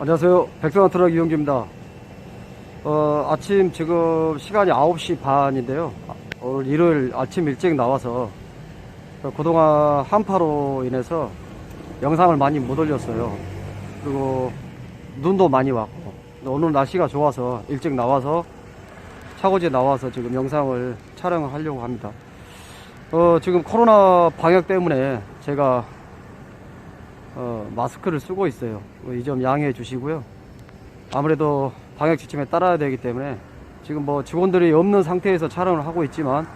안녕하세요. 백성원 트럭 이용주입니다. 어, 아침 지금 시간이 9시 반인데요. 아, 오늘 일요일 아침 일찍 나와서 그동안 한파로 인해서 영상을 많이 못 올렸어요. 그리고 눈도 많이 왔고 오늘 날씨가 좋아서 일찍 나와서 차고지에 나와서 지금 영상을 촬영을 하려고 합니다. 어, 지금 코로나 방역 때문에 제가 어, 마스크를 쓰고 있어요. 이 점 양해해 주시고요. 아무래도 방역 지침에 따라야 되기 때문에 지금 뭐 직원들이 없는 상태에서 촬영을 하고 있지만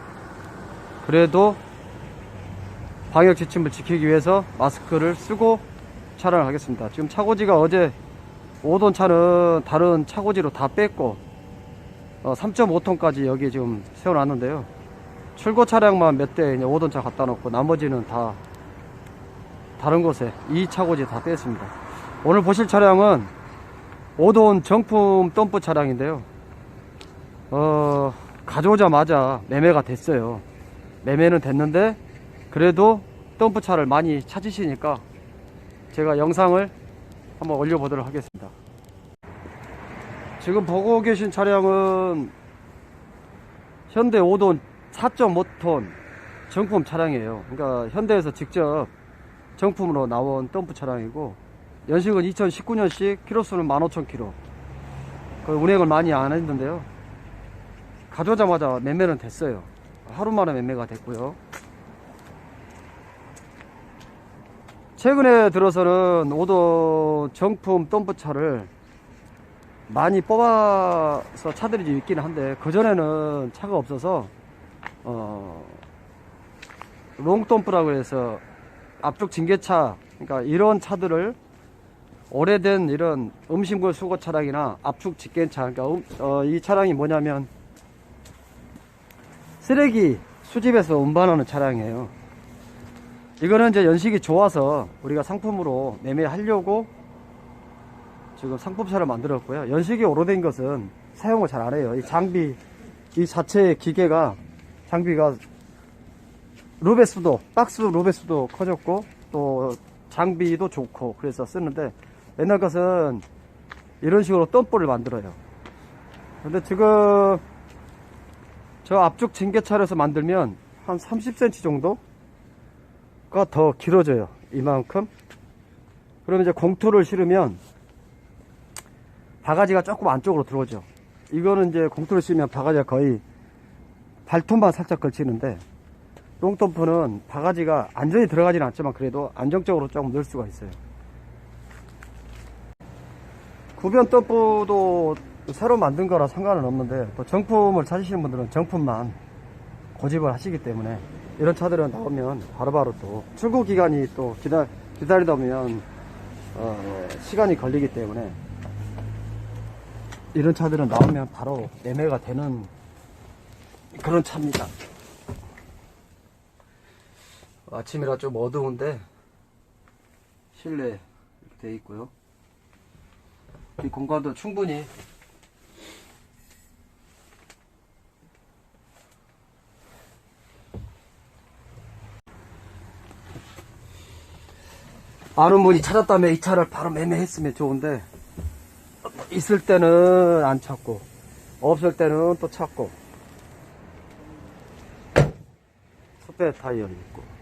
그래도 방역 지침을 지키기 위해서 마스크를 쓰고 촬영을 하겠습니다. 지금 차고지가 어제 오던 차는 다른 차고지로 다 뺐고 어, 3.5톤까지 여기 지금 세워놨는데요. 출고 차량만 몇 대 오던 차 갖다 놓고 나머지는 다 다른 곳에 이 차고지 다 뺐습니다. 오늘 보실 차량은 오돈 정품 덤프 차량인데요. 어, 가져오자마자 매매가 됐어요. 매매는 됐는데 그래도 덤프 차를 많이 찾으시니까 제가 영상을 한번 올려보도록 하겠습니다. 지금 보고 계신 차량은 현대 5돈 4.5톤 정품 차량이에요. 그러니까 현대에서 직접 정품으로 나온 덤프 차량이고 연식은 2019년식 키로수는 15,000km 그 운행을 많이 안 했는데요. 가져오자마자 매매는 됐어요. 하루 만에 매매가 됐고요. 최근에 들어서는 오도 정품 덤프 차를 많이 뽑아서 차들이 좀 있긴 한데 그전에는 차가 없어서 어 롱덤프라고 해서 앞쪽 징계차, 그러니까 이런 차들을 오래된 이런 음식물 수거 차량이나 압축 직계차, 그러니까 음- 어, 이 차량이 뭐냐면 쓰레기 수집해서 운반하는 차량이에요. 이거는 이제 연식이 좋아서 우리가 상품으로 매매하려고 지금 상품차를 만들었고요. 연식이 오래된 것은 사용을 잘 안 해요. 이 장비, 이 자체의 기계가, 장비가 루베스도 박스 루베스도 커졌고 또 장비도 좋고 그래서 쓰는데 옛날 것은 이런 식으로 덤불을 만들어요. 근데 지금 저 앞쪽 징계차에서 만들면 한 30cm 정도가 더 길어져요 이만큼. 그러면 이제 공투를 실으면 바가지가 조금 안쪽으로 들어오죠. 이거는 이제 공투를 실으면 바가지가 거의 발톱만 살짝 걸치는데 롱덤프는 바가지가 안전히 들어가지는 않지만 그래도 안정적으로 조금 넣을 수가 있어요. 구변 덤프도 새로 만든 거라 상관은 없는데 또 정품을 찾으시는 분들은 정품만 고집을 하시기 때문에 이런 차들은 나오면 바로바로 또 출고 기간이 또 기다, 기다리다 보면 어, 시간이 걸리기 때문에 이런 차들은 나오면 바로 매매가 되는 그런 차입니다. 아침이라 좀 어두운데 실내 이렇게 돼 있고요. 이 공간도 충분히 아는 분이 찾았다면 이 차를 바로 매매했으면 좋은데 있을 때는 안 찾고 없을 때는 또 찾고 스페 타이어 있고